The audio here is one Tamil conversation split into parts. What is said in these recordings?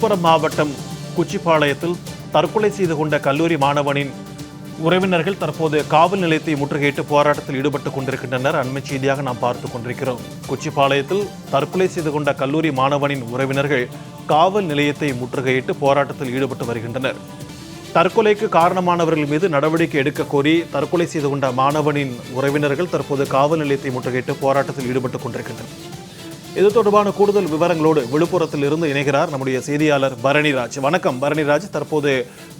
விழுப்புரம் மாவட்டம் குச்சிப்பாளையத்தில் தற்கொலை செய்து கொண்ட கல்லூரி மாணவனின் உறவினர்கள் தற்போது காவல் நிலையத்தை முற்றுகையிட்டு போராட்டத்தில் ஈடுபட்டு கொண்டிருக்கின்றனர். அண்மை செய்தியாக நாம் பார்த்து கொண்டிருக்கிறோம். குச்சிப்பாளையத்தில் தற்கொலை செய்து கொண்ட கல்லூரி மாணவனின் உறவினர்கள் காவல் நிலையத்தை முற்றுகையிட்டு போராட்டத்தில் ஈடுபட்டு வருகின்றனர். தற்கொலைக்கு காரணமானவர்கள் மீது நடவடிக்கை எடுக்க கோரி தற்கொலை செய்து கொண்ட மாணவனின் உறவினர்கள் தற்போது காவல் நிலையத்தை முற்றுகையிட்டு போராட்டத்தில் ஈடுபட்டு கொண்டிருக்கின்றனர். இது தொடர்பான கூடுதல் விவரங்களோடு விழுப்புரத்தில் இருந்து இணைகிறார் நம்முடைய செய்தியாளர் பரணிராஜ். வணக்கம் பரணிராஜ். தற்போது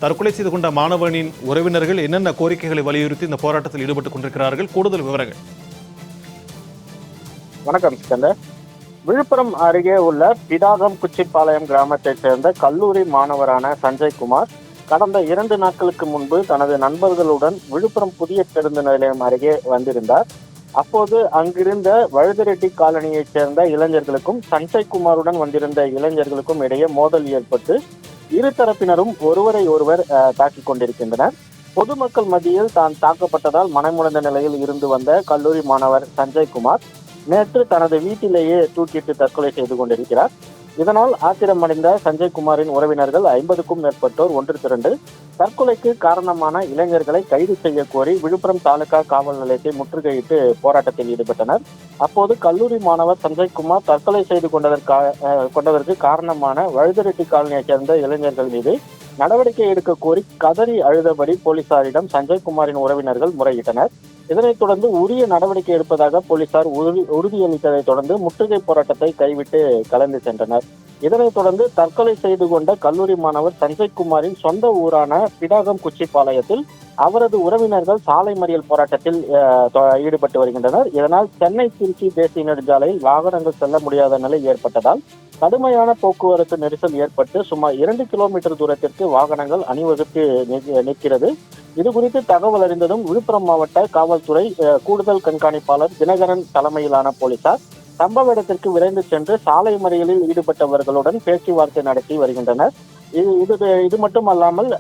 தற்கொலை செய்து கொண்ட மாணவனின் உறவினர்கள் என்னென்ன கோரிக்கைகளை வலியுறுத்தி இந்த போராட்டத்தில் ஈடுபட்டுக் கொண்டிருக்கிறார்கள்? கூடுதல் விவரங்கள். வணக்கம் சிக்கந்தர் விழுப்புரம் அருகே உள்ள பிதாகம் குச்சிப்பாளையம் கிராமத்தைச் சேர்ந்த கல்லூரி மாணவரான சஞ்சய் குமார் கடந்த இரண்டு நாட்களுக்கு முன்பு தனது நண்பர்களுடன் விழுப்புரம் புதிய பேருந்து நிலையம் அருகே வந்திருந்தார். அப்போது அங்கிருந்த வழுதரெட்டி காலனியைச் சேர்ந்த இளைஞர்களுக்கும் சஞ்சய் குமாருடன் வந்திருந்த இளைஞர்களுக்கும் இடையே மோதல் ஏற்பட்டு இரு தரப்பினரும் ஒருவரை ஒருவர் அஹ், தாக்கிக் கொண்டிருக்கின்றனர். பொதுமக்கள் மத்தியில் தான் தாக்கப்பட்டதால் மனமுடைந்த நிலையில் இருந்து வந்த கல்லூரி மாணவர் சஞ்சய் குமார் நேற்று தனது வீட்டிலேயே தூக்கிட்டு தற்கொலை செய்து கொண்டிருக்கிறார். இதனால் ஆத்திரமடைந்த சஞ்சய் குமாரின் உறவினர்கள் ஐம்பதுக்கும் மேற்பட்டோர் ஒன்று திரண்டு தற்கொலைக்கு காரணமான இளைஞர்களை கைது செய்ய கோரி விழுப்புரம் தாலுகா காவல் நிலையத்தை முற்றுகையிட்டு போராட்டத்தில் ஈடுபட்டனர். அப்போது கல்லூரி மாணவர் சஞ்சய் குமார் தற்கொலை செய்து கொண்டதற்காக கொண்டதற்கு காரணமான வழுதுரெட்டி காலனியைச் சேர்ந்த இளைஞர்கள் மீது நடவடிக்கை எடுக்க கோரி கதறி அழுதபடி போலீசாரிடம் சஞ்சய் குமாரின் உறவினர்கள் முறையிட்டனர். இதனைத் தொடர்ந்து உரிய நடவடிக்கை எடுப்பதாக போலீசார் உறுதி உறுதியளித்ததைத் தொடர்ந்து முற்றுகை போராட்டத்தை கைவிட்டு கலந்து சென்றனர். இதனைத் தொடர்ந்து தற்கொலை செய்து கொண்ட கல்லூரி மாணவர் சஞ்சய்குமாரின் சொந்த ஊரான பிடாகம் குச்சிப்பாளையத்தில் அவரது உறவினர்கள் சாலை மறியல் போராட்டத்தில் தொ- ஈடுபட்டு வருகின்றனர். இதனால் சென்னை திருச்சி தேசிய நெடுஞ்சாலையில் வாகனங்கள் செல்ல முடியாத நிலை ஏற்பட்டதால் கடுமையான போக்குவரத்து நெரிசல் ஏற்பட்டு சுமார் இரண்டு கிலோமீட்டர் தூரத்திற்கு வாகனங்கள் அணிவகுத்து நிற்கிறது. இது குறித்து தகவல் அறிந்ததும் விழுப்புரம் மாவட்ட காவல்துறை கூடுதல் கண்காணிப்பாளர் தினகரன் தலைமையிலான போலீசார் சம்பவ இடத்திற்கு விரைந்து சென்று சாலை மறியலில் ஈடுபட்டவர்களுடன் பேச்சுவார்த்தை நடத்தி வருகின்றனர். இது இது இது மட்டுமல்லாமல்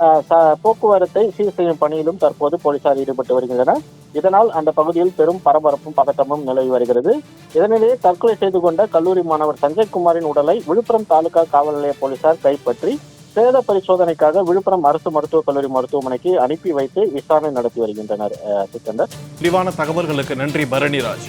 போக்குவரத்தை சீர் செய்யும் பணியிலும் தற்போது போலீசார் ஈடுபட்டு வருகின்றனர். இதனால் அந்த பகுதியில் பெரும் பரபரப்பும் பதட்டமும் நிலவி வருகிறது. இதனிடையே தற்கொலை செய்து கொண்ட கல்லூரி மாணவர் சஞ்சய் குமாரின் உடலை விழுப்புரம் தாலுகா காவல் நிலைய போலீசார் கைப்பற்றி சேத பரிசோதனைக்காக விழுப்புரம் அரசு மருத்துவக் கல்லூரி மருத்துவமனைக்கு அனுப்பி வைத்து விசாரணை நடத்தி வருகின்றனர் அஹ், விரிவான தகவல்களுக்கு நன்றி பரணிராஜ்.